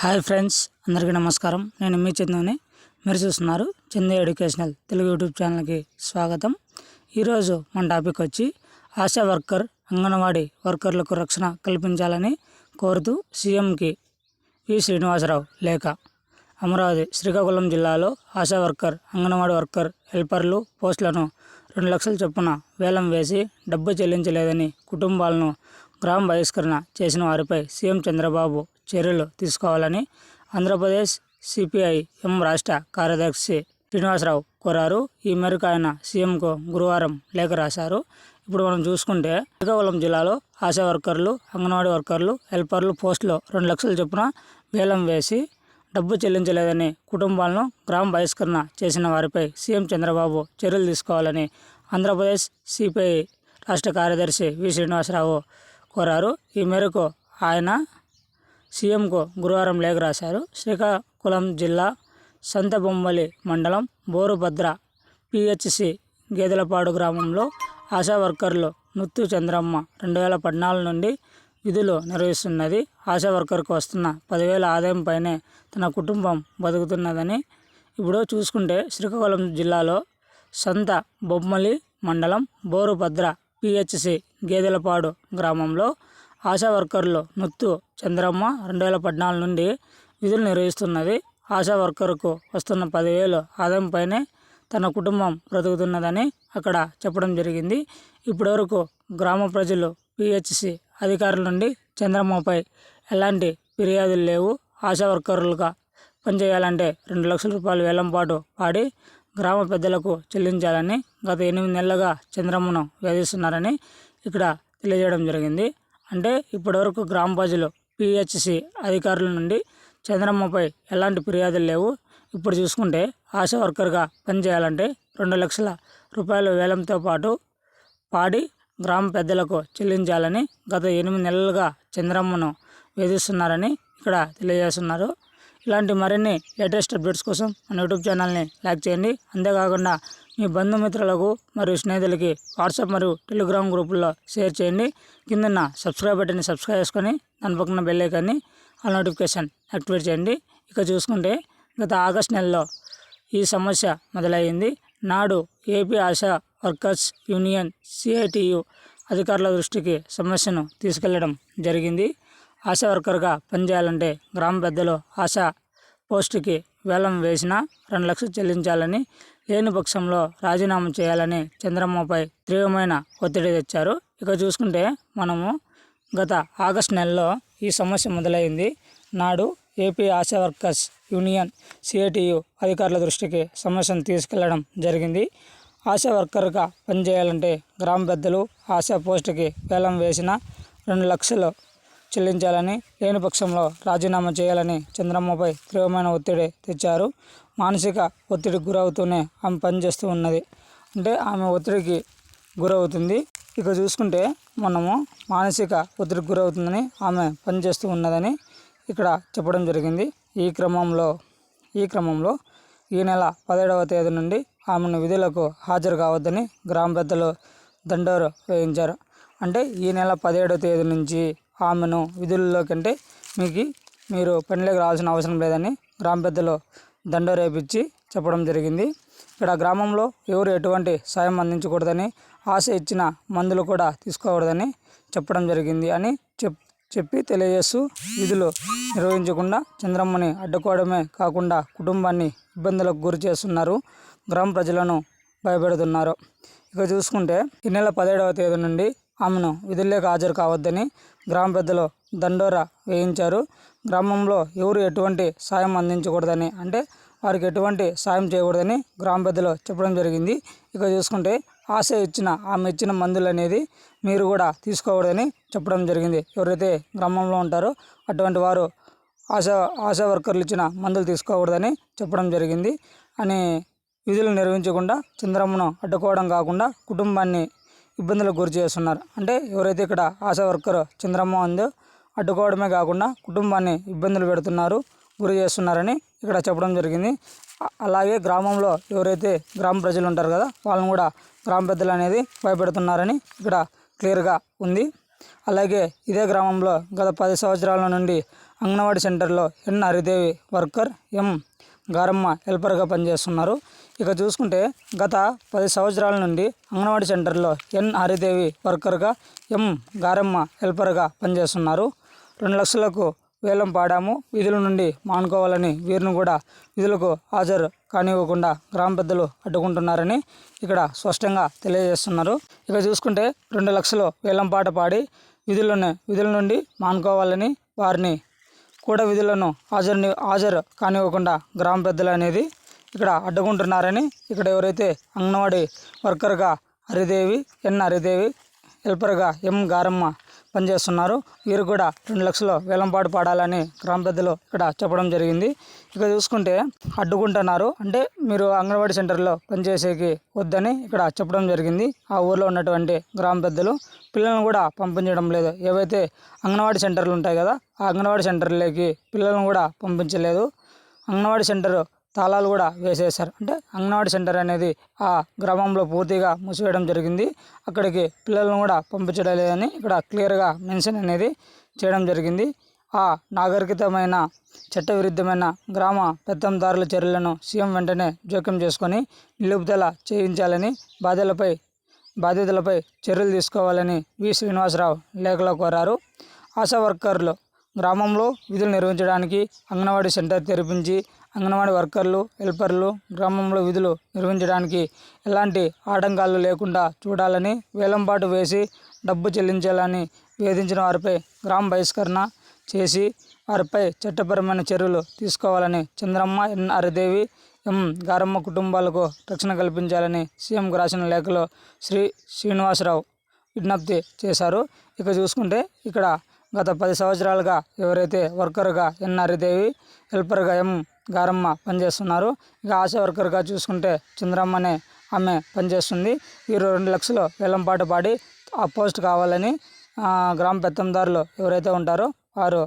Hi friends అందరికీ నమస్కారం. నేను మీ చందుని. మీరు చూస్తున్నారు చందు ఎడ్యుకేషనల్ తెలుగు యూట్యూబ్ ఛానల్కి స్వాగతం. ఈరోజు మన టాపిక్ వచ్చి ఆశా వర్కర్ అంగన్వాడీ వర్కర్లకు రక్షణ కల్పించాలని కోరుతూ సీఎంకి వి. శ్రీనివాసరావు లేఖ. అమరావతి శ్రీకాకుళం జిల్లాలో ఆశా వర్కర్ అంగన్వాడీ వర్కర్ హెల్పర్లు పోస్టులను రెండు లక్షల చొప్పున వేలం వేసి డబ్బు చెల్లించలేదని కుటుంబాలను గ్రామ బహిష్కరణ చేసిన వారిపై సీఎం చంద్రబాబు చర్యలు తీసుకోవాలని ఆంధ్రప్రదేశ్ సిపిఐ ఎం రాష్ట్ర కార్యదర్శి శ్రీనివాసరావు కోరారు. ఈ మేరకు ఆయన సీఎంకు గురువారం లేఖ రాశారు. ఇప్పుడు మనం చూసుకుంటే శ్రీకాకుళం జిల్లాలో ఆశా వర్కర్లు అంగన్వాడీ వర్కర్లు హెల్పర్లు పోస్టులు రెండు లక్షల చొప్పున వేలం వేసి డబ్బు చెల్లించలేదని కుటుంబాలను గ్రామ బహిష్కరణ చేసిన వారిపై సీఎం చంద్రబాబు చర్యలు తీసుకోవాలని ఆంధ్రప్రదేశ్ సిపిఐ రాష్ట్ర కార్యదర్శి వి శ్రీనివాసరావు కోరారు. ఈ మేరకు ఆయన సీఎంకు గురువారం లేఖ రాశారు. శ్రీకాకుళం జిల్లా సంతబొమ్మలి మండలం బోరుభద్ర పిహెచ్సి గేదెలపాడు గ్రామంలో ఆశా వర్కర్లు నుత్తు చంద్రమ్మ రెండు వేల పద్నాలుగు నుండి విధులు నిర్వహిస్తున్నది. ఆశా వర్కర్కు వస్తున్న పదివేల ఆదాయం పైనే తన కుటుంబం బతుకుతున్నదని ఇప్పుడు చూసుకుంటే శ్రీకాకుళం జిల్లాలో సంత బొమ్మలి మండలం బోరుభద్ర పిహెచ్సి గేదెలపాడు గ్రామంలో ఆశా వర్కర్లు నుత్తు చంద్రమ్మ రెండు వేల పద్నాలుగు నుండి విధులు నిర్వహిస్తున్నది. ఆశా వర్కర్కు వస్తున్న పదివేలు ఆదాయం పైనే తన కుటుంబం బ్రతుకుతున్నదని అక్కడ చెప్పడం జరిగింది. ఇప్పటివరకు గ్రామ ప్రజలు పిహెచ్సి అధికారుల నుండి చంద్రమ్మపై ఎలాంటి ఫిర్యాదులు లేవు. ఆశా వర్కర్లుగా పనిచేయాలంటే రెండు లక్షల రూపాయలు వేలం పాటు పాడి గ్రామ పెద్దలకు చెల్లించాలని గత ఎనిమిది నెలలుగా చంద్రమ్మను వేధిస్తున్నారని ఇక్కడ తెలియజేయడం జరిగింది. అంటే ఇప్పటివరకు గ్రామ ప్రజలు పిహెచ్సి అధికారుల నుండి చంద్రమ్మపై ఎలాంటి ఫిర్యాదులు లేవు. ఇప్పుడు చూసుకుంటే ఆశా వర్కర్గా పనిచేయాలంటే రెండు లక్షల రూపాయల వేలంతో పాటు పాడి గ్రామ పెద్దలకు చెల్లించాలని గత ఎనిమిది నెలలుగా చంద్రమ్మను వేధిస్తున్నారని ఇక్కడ తెలియజేస్తున్నారు. ఇలాంటి మరిన్ని లేటెస్ట్ అప్డేట్స్ కోసం మన యూట్యూబ్ ఛానల్ని లైక్ చేయండి. అంతేకాకుండా మీ బంధుమిత్రులకు మరియు స్నేహితులకి వాట్సాప్ మరియు టెలిగ్రామ్ గ్రూపుల్లో షేర్ చేయండి. కిందన్న సబ్స్క్రైబ్ బటన్ని సబ్స్క్రైబ్ చేసుకొని దాని పక్కన బెల్ ఐకాన్ని ఆ నోటిఫికేషన్ యాక్టివేట్ చేయండి. ఇక చూసుకుంటే గత ఆగస్ట్ నెలలో ఈ సమస్య మొదలైంది. నాడు AP ASHA workers union CITU అధికారుల దృష్టికి సమస్యను తీసుకెళ్ళడం జరిగింది. ఆశా వర్కర్గా పనిచేయాలంటే గ్రామ పెద్దలు ఆశా పోస్టుకి వేలం వేసిన రెండు లక్షలు చెల్లించాలని లేని పక్షంలో రాజీనామా చేయాలని చంద్రమ్మపై తీవ్రమైన ఒత్తిడి తెచ్చారు. ఇక చూసుకుంటే మనము గత ఆగస్ట్ నెలలో ఈ సమస్య మొదలైంది. నాడు AP ASHA workers union CITU అధికారుల దృష్టికి సమస్యను తీసుకెళ్ళడం జరిగింది. ఆశా వర్కర్గా పనిచేయాలంటే గ్రామ పెద్దలు ఆశా పోస్టుకి వేలం వేసిన రెండు లక్షలు చెల్లించాలని లేని పక్షంలో రాజీనామా చేయాలని చంద్రమ్మపై తీవ్రమైన ఒత్తిడి తెచ్చారు. మానసిక ఒత్తిడికి గురవుతూనే ఆమె పనిచేస్తూ ఉన్నది. అంటే ఆమె ఒత్తిడికి గురవుతుంది. ఇక చూసుకుంటే మనము మానసిక ఒత్తిడికి గురవుతుందని ఆమె పనిచేస్తూ ఉన్నదని ఇక్కడ చెప్పడం జరిగింది. ఈ క్రమంలో ఈ క్రమంలో ఈ నెల పదిహేడవ తేదీ నుండి ఆమెను విధులకు హాజరు కావద్దని గ్రామ పెద్దలు దండోరు వేయించారు. అంటే ఈ నెల పదిహేడవ తేదీ నుంచి ఆమెను విధుల్లో కంటే మీకు మీరు పనిలోకి రావాల్సిన అవసరం లేదని గ్రామ పెద్దలు దండ రేపించి చెప్పడం జరిగింది. ఇక్కడ గ్రామంలో ఎవరు ఎటువంటి సాయం అందించకూడదని ఆశ ఇచ్చిన మందులు కూడా తీసుకోకూడదని చెప్పడం జరిగింది అని చెప్ చెప్పి తెలియజేస్తూ విధులు నిర్వహించకుండా చంద్రమ్మని అడ్డుకోవడమే కాకుండా కుటుంబాన్ని ఇబ్బందులకు గురి చేస్తున్నారు గ్రామ ప్రజలను భయపెడుతున్నారు. ఇక చూసుకుంటే ఈ నెల పదిహేడవ తేదీ నుండి ఆమెను విధుల్లోకి హాజరు కావద్దని గ్రామ పెద్దలు దండోరా వేయించారు. గ్రామంలో ఎవరు ఎటువంటి సాయం అందించకూడదని అంటే వారికి ఎటువంటి సాయం చేయకూడదని గ్రామ పెద్దలు చెప్పడం జరిగింది. ఇక చూసుకుంటే ఆశ ఇచ్చిన ఆమె ఇచ్చిన మందులు అనేది మీరు కూడా తీసుకోకూడదని చెప్పడం జరిగింది. ఎవరైతే గ్రామంలో ఉంటారో అటువంటి వారు ఆశా ఆశా వర్కర్లు ఇచ్చిన మందులు తీసుకోకూడదని చెప్పడం జరిగింది. అని విధులు నిర్వహించకుండా చంద్రమ్మను అడ్డుకోవడం కాకుండా కుటుంబాన్ని ఇబ్బందులకు గురి చేస్తున్నారు. అంటే ఎవరైతే ఇక్కడ ఆశా వర్కర్ చంద్రమ్మ ఉందో అడ్డుకోవడమే కాకుండా కుటుంబాన్ని ఇబ్బందులు పెడుతున్నారు గురి చేస్తున్నారని ఇక్కడ చెప్పడం జరిగింది. అలాగే గ్రామంలో ఎవరైతే గ్రామ ప్రజలు ఉంటారు కదా వాళ్ళని కూడా గ్రామ పెద్దలు అనేది భయపెడుతున్నారని ఇక్కడ క్లియర్గా ఉంది. అలాగే ఇదే గ్రామంలో గత పది సంవత్సరాల నుండి అంగన్వాడీ సెంటర్లో ఎన్. హరిదేవి వర్కర్ ఎం. గారమ్మ హెల్పర్గా పనిచేస్తున్నారు. ఇక చూసుకుంటే గత పది సంవత్సరాల నుండి అంగన్వాడీ సెంటర్లో ఎన్ హరిదేవి వర్కర్గా ఎం గారమ్మ హెల్పర్గా పనిచేస్తున్నారు. రెండు లక్షలకు వేలం పాడాము. విధుల నుండి మానుకోవాలని వీరిని కూడా విధులకు హాజరు కానివ్వకుండా గ్రామ పెద్దలు అడ్డుకుంటున్నారని ఇక్కడ స్పష్టంగా తెలియజేస్తున్నారు. ఇక చూసుకుంటే రెండు లక్షలు వేలం పాట పాడి విధులను విధుల నుండి మానుకోవాలని వారిని కూడా విధులను హాజరు హాజరు కానివ్వకుండా గ్రామ పెద్దలు అనేది ఇక్కడ అడ్డుకుంటున్నారని ఇక్కడ ఎవరైతే అంగన్వాడీ వర్కర్గా హరిదేవి ఎన్ హరిదేవి హెల్పర్గా ఎం గారమ్మ పనిచేస్తున్నారు. వీరు కూడా రెండు లక్షలు వేలంపాటు పాడాలని గ్రామ పెద్దలు ఇక్కడ చెప్పడం జరిగింది. ఇక చూసుకుంటే అడ్డుకుంటున్నారు అంటే మీరు అంగన్వాడీ సెంటర్లో పనిచేసేకి వద్దని ఇక్కడ చెప్పడం జరిగింది. ఆ ఊర్లో ఉన్నటువంటి గ్రామ పెద్దలు పిల్లలను కూడా పంపించడం లేదు. ఏవైతే అంగన్వాడీ సెంటర్లు ఉంటాయి కదా ఆ అంగన్వాడీ సెంటర్లోకి పిల్లలను కూడా పంపించలేదు. అంగన్వాడీ సెంటర్ తాళాలు కూడా వేసేశారు. అంటే అంగన్వాడీ సెంటర్ అనేది ఆ గ్రామంలో పూర్తిగా మూసివేయడం జరిగింది. అక్కడికి పిల్లలను కూడా పంపించడం లేదని ఇక్కడ క్లియర్గా మెన్షన్ అనేది చేయడం జరిగింది. ఆ నాగరికతమైన చట్టవిరుద్ధమైన గ్రామ పెత్తందారుల చర్యలను సీఎం వెంటనే జోక్యం చేసుకొని నిలుపుదల చేయించాలని బాధ్యులపై బాధితులపై చర్యలు తీసుకోవాలని వి. శ్రీనివాసరావు లేఖలో కోరారు. ఆశా వర్కర్లు గ్రామంలో విధులు నిర్వహించడానికి అంగన్వాడీ సెంటర్ తెరిపించి అంగన్వాడీ వర్కర్లు హెల్పర్లు గ్రామంలో విధులు నిర్వహించడానికి ఎలాంటి ఆటంకాలు లేకుండా చూడాలని వేలంపాటు వేసి డబ్బు చెల్లించాలని వేధించిన వారిపై గ్రామ బహిష్కరణ చేసి వారిపై చట్టపరమైన చర్యలు తీసుకోవాలని చంద్రమ్మ ఎన్ హరిదేవి ఎం గారమ్మ కుటుంబాలకు రక్షణ కల్పించాలని సీఎంకు రాసిన లేఖలో శ్రీ శ్రీనివాసరావు విజ్ఞప్తి చేశారు. ఇక చూసుకుంటే ఇక్కడ గత పది సంవత్సరాలుగా ఎవరైతే వర్కర్గా ఎన్ హరిదేవి హెల్పర్గా ఎం గారమ్మ పనిచేస్తున్నారు ఇక ఆశా వర్కర్గా చూసుకుంటే చంద్రమ్మనే ఆమె పనిచేస్తుంది. వీరు రెండు లక్షలు వేలంపాట పాడి ఆ పోస్ట్ కావాలని గ్రామ పెత్తందారులు ఎవరైతే ఉంటారో వారు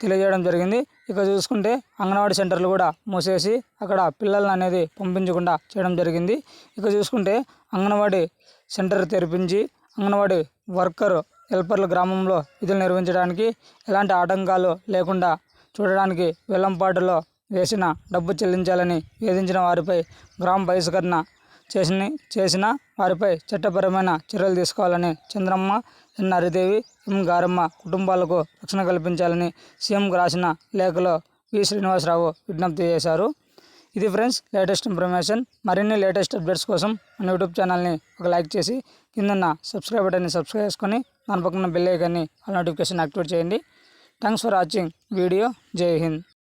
తెలియజేయడం జరిగింది. ఇక చూసుకుంటే అంగన్వాడీ సెంటర్లు కూడా మూసేసి అక్కడ పిల్లలను అనేది పంపించకుండా చేయడం జరిగింది. ఇక చూసుకుంటే అంగన్వాడీ సెంటర్ తెరిపించి అంగన్వాడీ వర్కరు హెల్పర్లు గ్రామంలో విధులు నిర్వహించడానికి ఎలాంటి ఆటంకాలు లేకుండా చూడడానికి వెల్లంపాటులో వేసిన డబ్బు చెల్లించాలని వేధించిన వారిపై గ్రామ బహిష్కరణ చేసిన చేసిన వారిపై చట్టపరమైన చర్యలు తీసుకోవాలని చంద్రమ్మ ఎన్. హరిదేవి ఎం. గారమ్మ కుటుంబాలకు రక్షణ కల్పించాలని సీఎంకు రాసిన లేఖలో వి. శ్రీనివాసరావు విజ్ఞప్తి చేశారు. ఇది ఫ్రెండ్స్ లేటెస్ట్ ఇన్ఫర్మేషన్. మరిన్ని లేటెస్ట్ అప్డేట్స్ కోసం మన యూట్యూబ్ ఛానల్ని ఒక లైక్ చేసి కిందన్న సబ్స్క్రైబ్ బటన్ని సబ్స్క్రైబ్ చేసుకొని దాని పక్కన బెల్ ఐకాన్ని ఆ నోటిఫికేషన్ యాక్టివేట్ చేయండి. థ్యాంక్స్ ఫర్ వాచింగ్ వీడియో జై హింద్